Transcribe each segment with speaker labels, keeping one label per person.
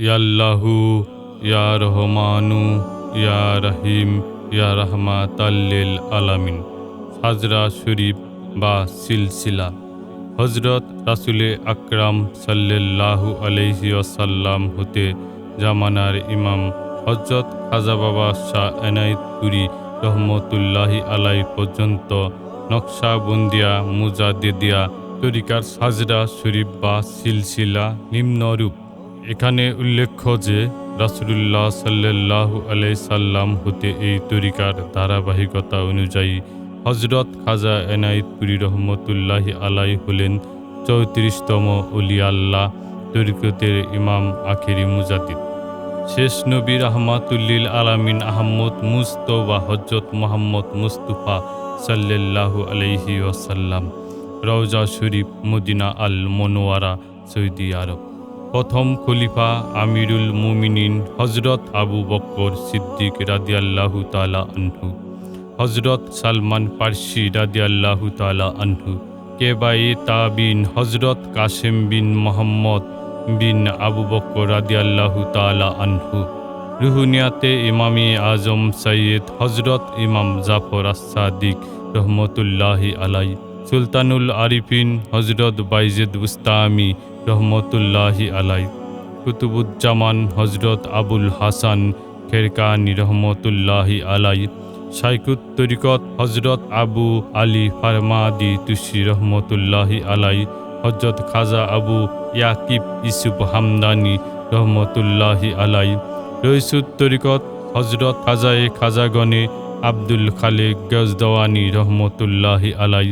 Speaker 1: ইয়াল্লাহু, ইয়া রহমানু, ইয়া রহিম, ইয়া রহমাতাল্লিল আলামিন। হাজরা শরীফ বা সিলসিলা। হজরত রাসুলে আকরাম সাল্লাল্লাহু আলাইহি ওয়াসাল্লাম হতে জামানার ইমাম হজরত খাজা বাবা শাহ এনায়েতপুরি রহমতুল্লাহি আলাই পর্যন্ত নকশাবন্দিয়া মুজাদিদিয়া তরিকার সাজরা শরীফ বা সিলসিলা নিম্নরূপ। এখানে উল্লেখ্য যে, রাসুলুল্লাহ সাল্লাল্লাহু আলাই সাল্লাম হতে এই তরিকার ধারাবাহিকতা অনুযায়ী হজরত খাজা এনায়েতপুরি রহমতুল্লাহি আলাই হলেন চৌত্রিশতম আল্লাহ তরিকতের ইমাম আখেরি মুজাদিদ শেষ নবী রহমাতুল্লিল আলামিন আহম্মদ মুস্তফা হজরত মোহাম্মদ মুস্তফা সাল্লাল্লাহু আলাইহি ওয়াসাল্লাম, রওজা শরীফ, মদিনা আল মনোয়ারা সৌদি আরব। প্রথম খলিফা আমিরুল মুমিনিন হজরত আবু বক্কর সিদ্দিক রাদিয়াল্লাহু তালা আনহু হজরত সালমান পার্সি রাদিয়াল্লাহু তালা আনহু, কেবাই তাবিন হজরত কাসেম বিন মোহাম্মদ বিন আবু বক্কর রাদিয়াল্লাহু তালা আনহু, রুহুনিয়াতে ইমামি আজম সৈয়দ হজরত ইমাম জাফর আসাদিক রহমতুল্লাহি আলাই সুলতানুল আরিফিন হজরত বাইজেদ বুস্তামি রহমতুল্লাহি আলাই। কুতুবুজ্জামান হজরত আবুল হাসান খেরকানি রহমতুল্লাহি আলাই। শাইকুত তরিকত হজরত আবু আলী ফারমাদি তুষি রহমতুল্লাহি আলাই। হজরত খাজা আবু ইয়াকিব ইসুফ হামদানি রহমতুল্লাহি আলাই। রইসুত তরিকত হজরত খাজায়ে খাজাগণে আব্দুল খালেক গজদওয়ানি রহমতুল্লাহি আলাই।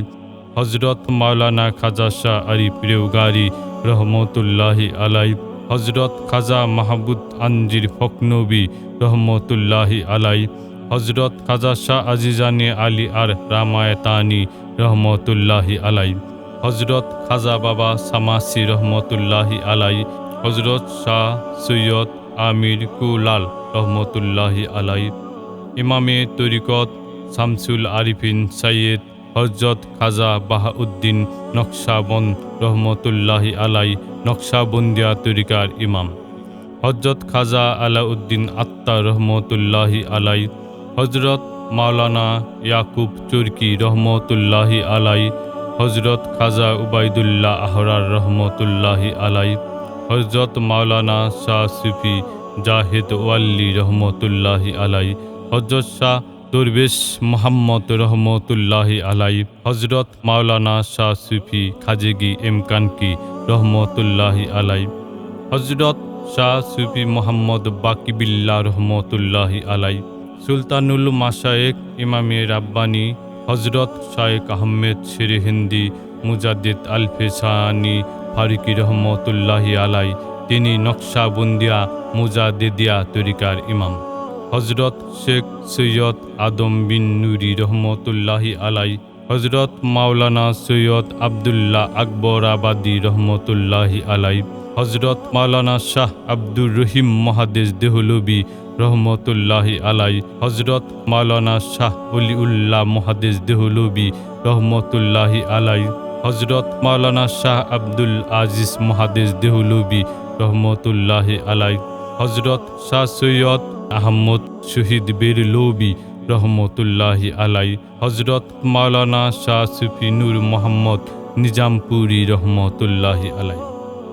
Speaker 1: হজরত মাওলানা খাজা শাহ আরিফ রেউগারি রহমতুল্লাহি আলাই হজরত খাজা মাহবুদ আনজির ফকনবী রহমতুল্লাহি আলাই হজরত খাজা শাহ আজিজানি আলী আর রামায়তানি রহমতুল্লাহি আলাই হজরত খাজা বাবা সামাসি রহমতুল্লাহি আলাই হজরত শাহ সৈয়দ আমির কুলাল রহমতুল্লাহি আলাই ইমামে তরিকত শামসুল আরিফিন সৈয়দ হজরত খাজা বাহাউদ্দিন নকশাবন রহমতুল্লাহি আলাই নকশাবন্দিয়া তরিকার ইমাম। হজরত খাজা আলাউদ্দিন আত্মা রহমতুল্লাহি আলাই, হজরত মাওলানা ইয়াকুব চুরকি রহমতুল্লাহি আলাই, হজরত খাজা উবাইদুল্লাহ আহরার রহমতুল্লাহি আলাই, হজরত মাওলানা শাহ সুফি জাহেদ ওয়াল্লি রহমতুল্লাহি আলাই, হজরত শাহ দরবেশ মোহাম্মদ রহমতুল্লাহি আলাই হজরত মাওলানা শাহ সুফি খাজেগি এমকানকি রহমতুল্লাহি আলাই হজরত শাহ সুফি মোহাম্মদ বাকিবিল্লা রহমতুল্লাহি আলাই, সুলতানুল মাসায়েক ইমামে রাব্বানি হজরত শায়েক আহমেদ শের হিন্দি, মুজাদ্দিদ আলফেসানি ফারুকি রহমতুল্লাহি আলাই, তিনি নকশাবন্দিয়া মুজাদিদিয়া তরিকার ইমাম। হজরত শেখ সৈয়দ আদম বিন নুরি রহমতুল্লাহি আলাই হজরত মাওলানা সৈয়দ আবদুল্লাহ আকবর আবাদি রহমতুল্লাহি আলাই হজরত মাওলানা শাহ আব্দুর রহিম মহাদেশ দেহলবি রহমতুল্লাহি আলাই হজরত মাওলানা শাহ অলিউল্লাহ মহাদেশ দেহলবি রহমতুল্লাহি আলাই হজরত মাওলানা শাহ আব্দুল আজিজ মহাদেশ দেহলবি রহমতুল্লাহি আলাই। হজরত শাহ সৈয়দ আহমদ শহীদ বেরলবি রহমতুল্লাহি আলাই হজরত মাওলানা শাহ সুফি নূর মোহাম্মদ নিজামপুরি রহমতুল্লাহি আলাই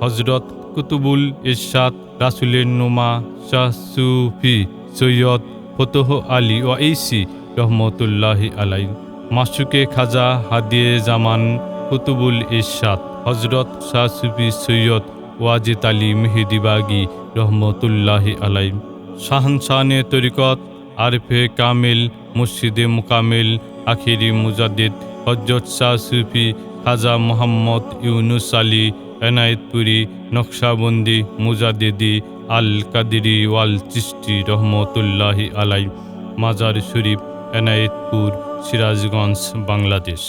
Speaker 1: হজরত কুতুবুল ইরশাদ রাসুলের নোমা শাহ সুফি সৈয়দ ফতহ আলী ওয়াইসি রহমতুল্লাহি আলাই, মাসুকে খাজা হাদিয়ে জামান কুতুবুল ইরশাদ হজরত শাহ সুফি সৈয়দ ওয়াজিদ আলী মেহেদিবাগি রহমতুল্লাহি আলাই শাহনশানে তরিকত, আরফে কামিল, মুর্শিদে মুকামিল, আখিরি মুজাদ্দিদ হজরত শাহ সুফি, খাজা মোহাম্মদ ইউনুস আলী, এনায়েতপুরি, নকশাবন্দি মুজাদিদি আল কাদিরি ওয়াল চিস্তি রহমতুল্লাহি আলাই মাজার শরীফ, এনায়েতপুর, সিরাজগঞ্জ, বাংলাদেশ।